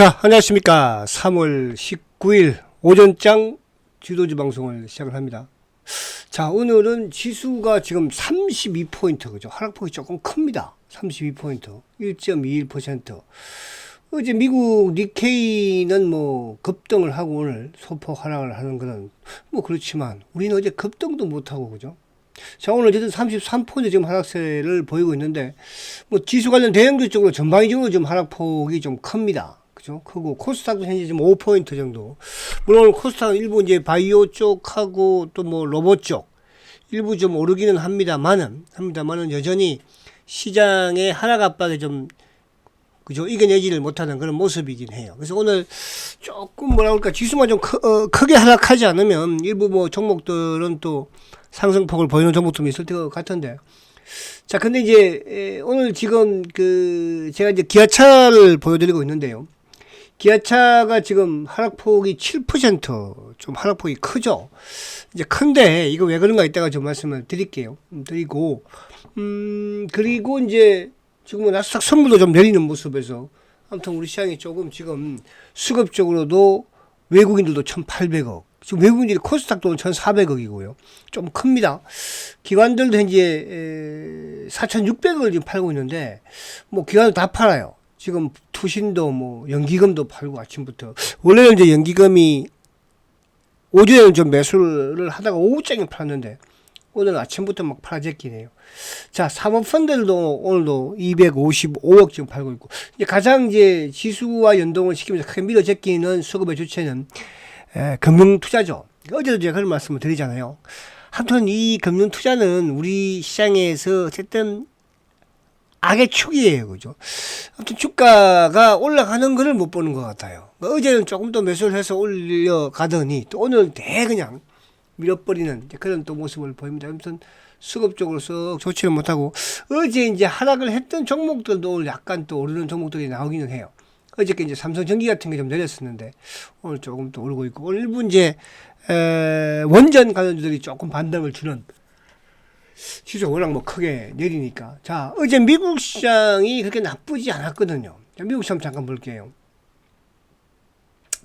자, 안녕하십니까. 3월 19일 오전장 주도지 방송을 시작을 합니다. 자, 오늘은 지수가 지금 32포인트, 그죠? 하락폭이 조금 큽니다. 32포인트. 1.21%. 어제 미국 니케이는 뭐 급등을 하고 오늘 소폭 하락을 하는 거는 뭐 그렇지만 우리는 어제 급등도 못하고, 그죠? 자, 오늘 어쨌든 33포인트 지금 하락세를 보이고 있는데, 뭐 지수 관련 대형주 쪽으로 전방위적으로 좀 하락폭이 좀 큽니다. 그죠? 크고, 코스닥도 현재 지금 5포인트 정도. 물론 코스닥은 일부 이제 바이오 쪽하고 또 뭐 로봇 쪽, 일부 좀 오르기는 합니다만은, 합니다만은 여전히 시장의 하락 압박에 좀 그죠? 이겨내지를 못하는 그런 모습이긴 해요. 그래서 오늘 조금 뭐라 그럴까 지수만 좀 크, 어, 크게 하락하지 않으면 일부 뭐 종목들은 또 상승폭을 보이는 종목도 있을 것 같은데. 자, 근데 이제 에, 오늘 지금 그 제가 이제 기아차를 보여드리고 있는데요. 기아차가 지금 하락폭이 7%좀 하락폭이 크죠. 이제 큰데 이거 왜 그런가 이따가 좀 말씀을 드릴게요. 음, 드리고 음 그리고 이제 지금은 나스닥 선물도 좀 내리는 모습에서 아무튼 우리 시장이 조금 지금 수급적으로도 외국인들도 1,800억 지금 외국인들이 코스닥도 1,400억이고요. 좀 큽니다. 기관들도 현재 4,600억을 지금 팔고 있는데 뭐 기관을 다 팔아요. 지금 투신도 뭐 연기금도 팔고 아침부터 원래는 이제 연기금이 오전에는 좀 매수를 하다가 오후장에 팔았는데 오늘 아침부터 막 팔아제끼네요. 자, 사모펀드들도 오늘도 255억 지금 팔고 있고 이제 가장 이제 지수와 연동을 시키면서 크게 밀어제끼는 수급의 주체는 에, 금융 투자죠. 어제도 제가 그런 말씀을 드리잖아요. 한편 이 금융 투자는 우리 시장에서 어쨌든 악의 축이에요. 그죠? 아무튼 주가가 올라가는 것을 못 보는 것 같아요. 뭐 어제는 조금 더 매수를 해서 올려가더니 또 오늘 대 그냥 밀어버리는 그런 또 모습을 보입니다. 아무튼 수급적으로 썩 좋지를 못하고 어제 이제 하락을 했던 종목들도 약간 또 오르는 종목들이 나오기는 해요. 어저께 이제 삼성전기 같은 게 좀 내렸었는데 오늘 조금 또 오르고 있고 오늘 일부 이제 에, 원전 관련주들이 조금 반등을 주는 시세 워낙 뭐 크게 내리니까 자 어제 미국 시장이 그렇게 나쁘지 않았거든요. 자, 미국 시장 잠깐 볼게요.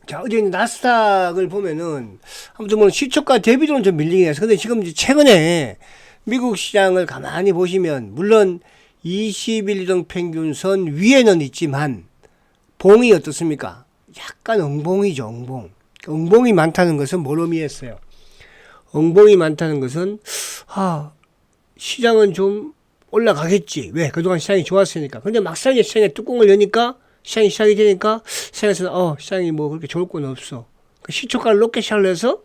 자, 어제 나스닥을 보면은, 아무튼 뭐 시초가 대비로는 좀 밀리긴 해서, 근데 지금 이제 최근에 미국 시장을 가만히 보시면, 물론 20일 이동 평균선 위에는 있지만, 봉이 어떻습니까? 약간 엉봉이죠, 엉봉. 엉봉이 많다는 것은 뭘 의미했어요? 엉봉이 많다는 것은, 아, 시장은 좀 올라가겠지. 왜? 그동안 시장이 좋았으니까. 근데 막상 시장에 뚜껑을 여니까 시장이 시작이 되니까 시장에서는 어 시장이 뭐 그렇게 좋을 건 없어. 그 시초가를 높게 시작을 해서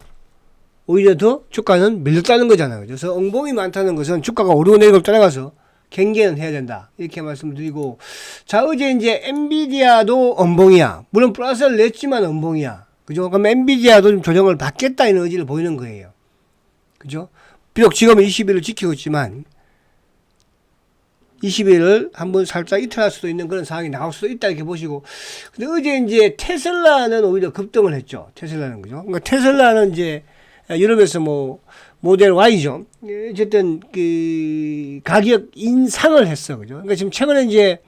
오히려 더 주가는 밀렸다는 거잖아요. 그래서 엉봉이 많다는 것은 주가가 오르고 내리고 따라가서 경계는 해야 된다. 이렇게 말씀드리고 자 어제 이제 엔비디아도 엉봉이야. 물론 플러스를 냈지만 엉봉이야. 그죠? 그럼 엔비디아도 좀 조정을 받겠다 이런 의지를 보이는 거예요. 그죠? 비록 지금은 20일을 지키고 있지만 20일을 한번 살짝 이탈할 수도 있는 그런 상황이 나올 수도 있다 이렇게 보시고. 근데 어제 이제 테슬라는 오히려 급등을 했죠. 테슬라는 그죠? 그러니까 테슬라는 이제 유럽에서 뭐 모델 Y죠. 어쨌든 그 가격 인상을 했어. 그죠? 그러니까 지금 최근에 이제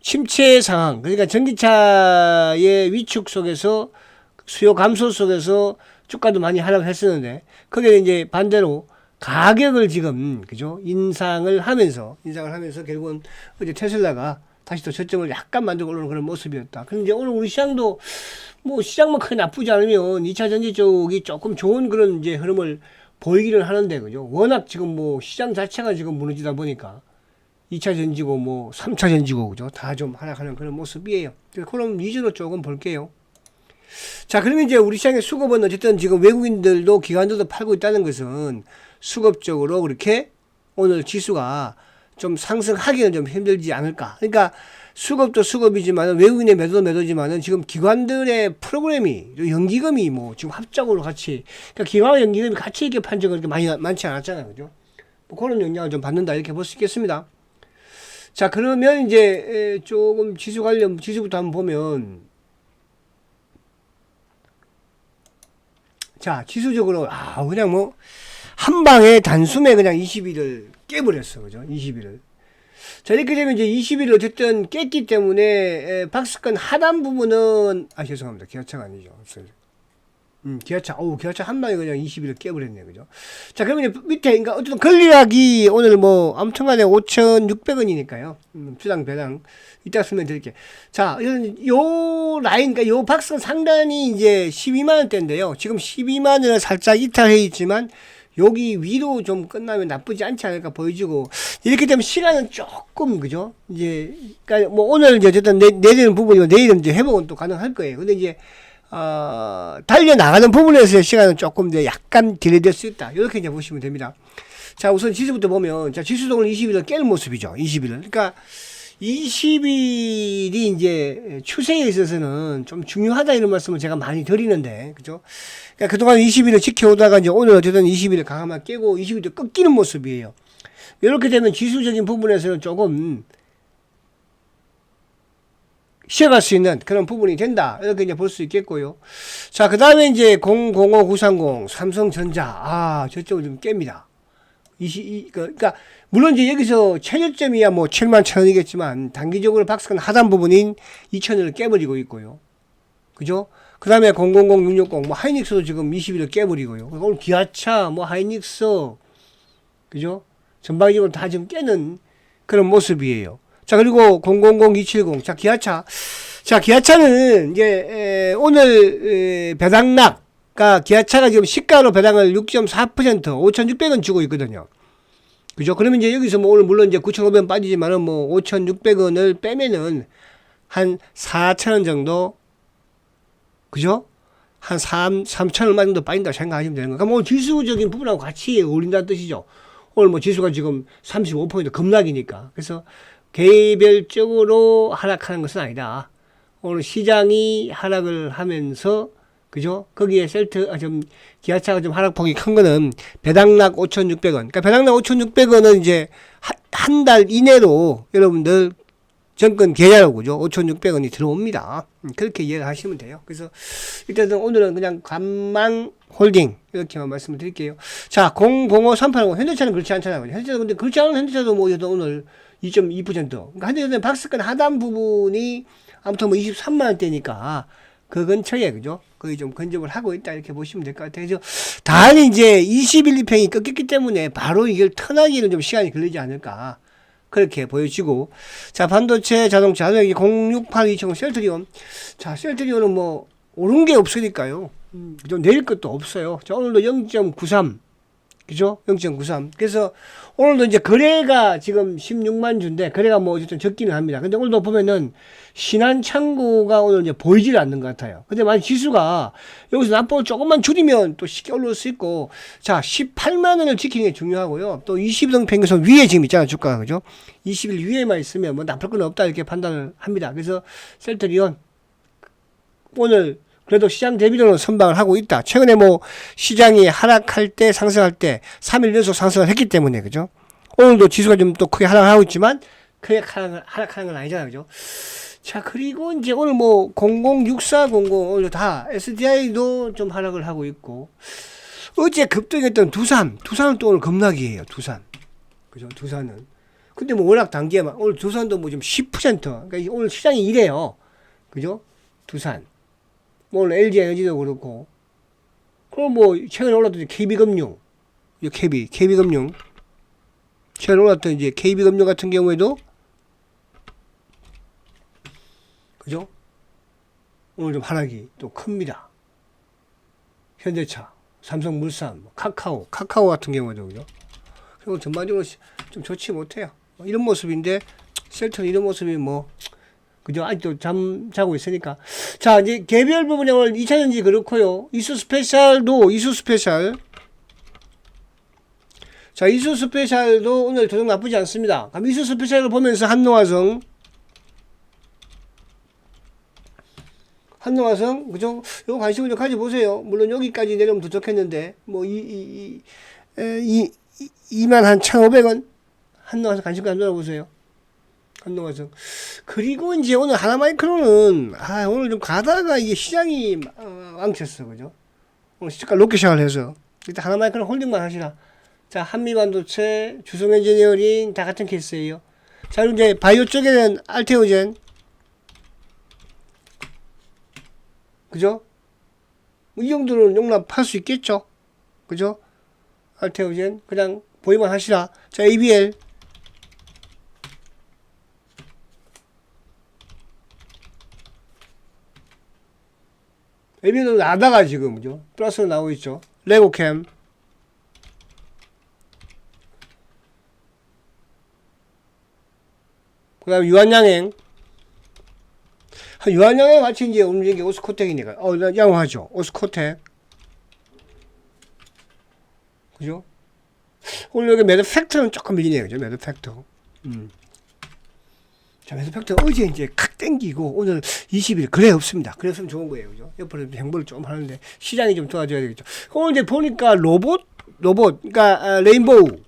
침체 상황 그러니까 전기차의 위축 속에서 수요 감소 속에서 주가도 많이 하락했었는데 그게 이제 반대로 가격을 지금 그죠 인상을 하면서 인상을 하면서 결국은 어제 테슬라가 다시 또 저점을 약간 만들고 오르는 그런 모습이었다. 그런데 이제 오늘 우리 시장도 뭐 시장만 크게 나쁘지 않으면 2차 전지 쪽이 조금 좋은 그런 이제 흐름을 보이기는 하는데 그죠. 워낙 지금 뭐 시장 자체가 지금 무너지다 보니까 2차 전지고 뭐 3차 전지고 그죠. 다 좀 하락하는 그런 모습이에요. 그럼 위주로 조금 볼게요. 자, 그러면 이제 우리 시장의 수급은 어쨌든 지금 외국인들도 기관들도 팔고 있다는 것은 수급적으로 그렇게 오늘 지수가 좀 상승하기는 좀 힘들지 않을까. 그러니까 수급도 수급이지만 외국인의 매도 매도지만은 지금 기관들의 프로그램이 연기금이 뭐 지금 합작으로 같이 그러니까 기관과 연기금이 같이 이렇게 판 적은 그렇게 많이 많지 않았잖아요. 그죠? 뭐 그런 영향을 좀 받는다 이렇게 볼 수 있겠습니다. 자, 그러면 이제 조금 지수 관련 지수부터 한번 보면 자, 지수적으로 아, 그냥 뭐 한 방에 단숨에 그냥 20일을 깨버렸어. 그죠? 20일을. 자, 이렇게 되면 이제 20일 어쨌든 깼기 때문에 에, 박스권 하단 부분은 아 죄송합니다. 기아차가 아니죠. 음, 기아차, 어우, 기아차 한 방에 그냥 20일을 깨버렸네, 그죠? 자, 그러면 밑에, 그러니까 어쨌든 권리락이 오늘 뭐, 아무튼 간에 5,600원이니까요. 음, 주당 배당. 이따 설명 드릴게요. 자, 요 라인, 그러니까 요 박스는 상단이 이제 12만원대인데요. 지금 12만원을 살짝 이탈해 있지만, 여기 위로 좀 끝나면 나쁘지 않지 않을까 보여지고, 이렇게 되면 시간은 조금, 그죠? 이제, 그러니까 뭐 오늘 이제 어쨌든 내, 내리는 부분이고, 내일은 이제 회복은 또 가능할 거예요. 근데 이제, 어, 달려나가는 부분에서의 시간은 조금 더 약간 딜레이될 수 있다. 이렇게 이제 보시면 됩니다. 자, 우선 지수부터 보면, 자, 지수도 오늘 20일을 깨는 모습이죠. 20일을. 그러니까, 20일이 이제 추세에 있어서는 좀 중요하다 이런 말씀을 제가 많이 드리는데, 그죠? 그러니까 그동안 20일을 지켜오다가 이제 오늘 어쨌든 20일을 강하게 깨고 20일도 꺾이는 모습이에요. 이렇게 되면 지수적인 부분에서는 조금 쉬어갈 수 있는 그런 부분이 된다. 이렇게 이제 볼 수 있겠고요. 자, 그 다음에 이제 005930 삼성전자. 아, 저쪽을 좀 깹니다. 20, 이, 그, 그러니까, 물론 이제 여기서 최저점이야 뭐 7만 천 원이겠지만, 단기적으로 박스권 하단 부분인 2천 원을 깨버리고 있고요. 그죠? 그 다음에 000660, 뭐 하이닉스도 지금 20일을 깨버리고요. 오늘 기아차, 뭐 하이닉스, 그죠? 전방적으로 다 지금 깨는 그런 모습이에요. 자, 그리고 000270. 자, 기아차. 자, 기아차는 이제, 에, 오늘, 에, 배당락. 가 기아차가 지금 시가로 배당을 6.4% 5,600원 주고 있거든요. 그죠? 그러면 이제 여기서 뭐 오늘 물론 이제 9,500원 빠지지만은 뭐 5,600원을 빼면은 한 4,000원 정도 그죠? 한 3, 3천 얼마 정도 빠진다고 생각하시면 되는 거예요. 그럼 오늘 지수적인 부분하고 같이 어울린다는 뜻이죠. 오늘 뭐 지수가 지금 35% 급락이니까. 그래서 개별적으로 하락하는 것은 아니다. 오늘 시장이 하락을 하면서 그죠? 거기에 셀트, 아, 좀, 기아차가 좀 하락폭이 큰 거는 배당락 5,600원. 그러니까 배당락 5,600원은 이제 한 달 이내로 여러분들 정권 계좌로 그죠? 5,600원이 들어옵니다. 음, 그렇게 이해를 하시면 돼요. 그래서 일단은 오늘은 그냥 관망 홀딩 이렇게만 말씀을 드릴게요. 자, 005380 현대차는 그렇지 않잖아요. 현대차는 근데 그렇지 않은 현대차도 뭐 오늘 2.2% 그러니까 현대차는 박스권 하단 부분이 아무튼 뭐 23만 원대니까 그 근처에 그죠? 거의 좀 근접을 하고 있다 이렇게 보시면 될 것 같아요. 그래서 다행히 이제 21, 2평이 꺾였기 때문에 바로 이걸 턴하기는 좀 시간이 걸리지 않을까. 그렇게 보여지고 자 반도체 자동차 여기 068 2000 셀트리온 자 셀트리온은 뭐 오른 게 없으니까요 음, 그죠 내릴 것도 없어요 자 오늘도 0.93 그죠? 0.93 그래서 오늘도 이제 거래가 지금 16만 주인데 거래가 뭐 어쨌든 적기는 합니다. 근데 오늘도 보면은 신한 창고가 오늘 이제 보이질 않는 것 같아요. 근데 만약 지수가 여기서 납부를 조금만 줄이면 또 쉽게 올라올 수 있고 자 18만 원을 지키는 게 중요하고요. 또 20등 평균선 위에 지금 있잖아요 주가가. 그죠? 20일 위에만 있으면 뭐 나쁠 건 없다 이렇게 판단을 합니다. 그래서 셀트리온 오늘 그래도 시장 대비로는 선방을 하고 있다. 최근에 뭐 시장이 하락할 때 상승할 때 3일 연속 상승을 했기 때문에 그죠? 오늘도 지수가 좀 또 크게 하락을 하고 있지만 크게 하락을, 하락하는 건 아니잖아요. 그죠? 자, 그리고 이제 오늘 뭐 006400 오늘 다 SDI도 좀 하락을 하고 있고 어제 급등했던 두산, 두산은 또 오늘 급락이에요. 두산. 그죠? 두산은. 근데 뭐 워낙 단기에만 오늘 두산도 뭐 좀 10% 그러니까 오늘 시장이 이래요. 그죠? 두산. 뭐 LG 에너지도 그렇고 그럼 뭐 최근에 올랐던 KB금융 이 KB KB금융 최근에 올랐던 이제 KB금융 같은 경우에도 그죠? 오늘 좀 하락이 또 큽니다. 현대차, 삼성물산, 뭐 카카오, 카카오 같은 경우에도 그죠? 그리고 전반적으로 좀 좋지 못해요. 뭐 이런 모습인데 셀트는 이런 모습이 뭐 그죠? 아직도 잠 자고 있으니까. 자, 이제 개별 부분에 오늘 2차전지 그렇고요. 이수 스페셜도 이수 스페셜. 자, 이수 스페셜도 오늘 도둑 나쁘지 않습니다. 그럼 이수 스페셜을 보면서 한노화성 한노화성 그죠? 요거 관심을 좀 가져보세요. 물론 여기까지 내려오면 더 좋겠는데 뭐 이 이 이 이, 이, 2만 한 1,500원 한노화성 관심 가져보세요. 한동화성. 그리고 이제 오늘 하나마이크로는, 아, 오늘 좀 가다가 이게 시장이 어, 왕쳤어. 그죠? 오늘 시가 높게 시작을 해서. 일단 하나마이크로 홀딩만 하시라. 자, 한미반도체, 주성 엔지니어링 다 같은 케이스예요. 자, 이제 바이오 쪽에는 알테오젠. 그죠? 뭐이 정도는 용납할 수 있겠죠? 그죠? 알테오젠. 그냥 보이만 하시라. 자, ABL. ABL도 나다가 지금, 그죠? 플러스로 나오고 있죠. 레고캠. 그 다음 유한양행. 유한양행 같이 이제 움직이는 게 오스코텍이니까. 어, 나 양호하죠. 오스코텍. 그죠? 오늘 여기 매드 팩터는 조금 밀리네요. 그죠? 매드 팩터. 음. 자, 매드 팩터 어제 이제 칵 땡기고 오늘 20일 그래 없습니다. 그랬으면 좋은 거예요. 그죠? 옆으로 행보를 좀 하는데 시장이 좀 도와줘야 되겠죠. 오늘 이제 보니까 로봇, 로봇, 그러니까 아, 레인보우.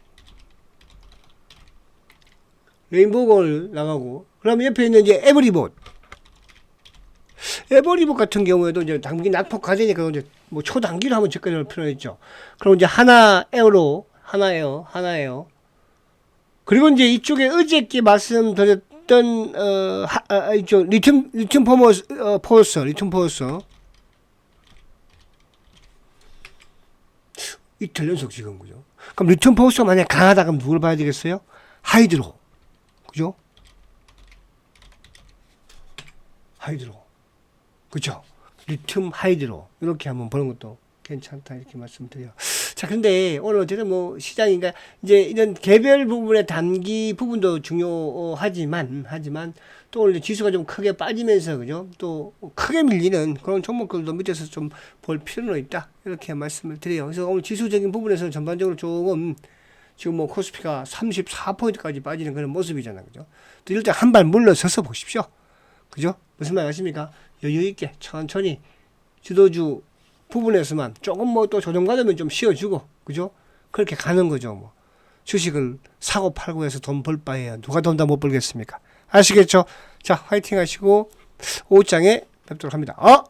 레인보우걸 나가고 그다음에 옆에 있는 이제 에브리봇 에버리봇 같은 경우에도 이제 단기 낙폭 과제니까 이제 뭐 초단기로 한번 접근할 필요가 있죠. 그럼 이제 하나 에어로 하나 에어 하나 에어 그리고 이제 이쪽에 어저께 말씀드렸 던어 하, 아, 이쪽 리튬 리튬 포머스 어, 포스 리튬 포스 이틀 연속 지금 그죠? 그럼 리튬 포스가 만약 강하다 그럼 누굴 봐야 되겠어요? 하이드로 그죠? 하이드로. 그죠? 리튬 하이드로. 이렇게 한번 보는 것도 괜찮다. 이렇게 말씀드려요. 자, 근데 오늘 어쨌든 뭐 시장인가 이제 이런 개별 부분의 단기 부분도 중요하지만, 하지만 또 원래 지수가 좀 크게 빠지면서, 그죠? 또 크게 밀리는 그런 종목들도 밑에서 좀 볼 필요는 있다. 이렇게 말씀을 드려요. 그래서 오늘 지수적인 부분에서는 전반적으로 조금 지금 뭐 코스피가 34포인트까지 빠지는 그런 모습이잖아요. 그죠? 또때한발 물러서서 보십시오. 그죠? 무슨 말 아십니까? 여유 있게 천천히 주도주 부분에서만 조금 뭐 또 조정 받으면 좀 쉬어주고, 그죠? 그렇게 가는 거죠. 뭐 주식을 사고 팔고 해서 돈 벌 바에야 누가 돈 다 못 벌겠습니까? 아시겠죠? 자, 화이팅 하시고 오후장에 뵙도록 합니다. 어?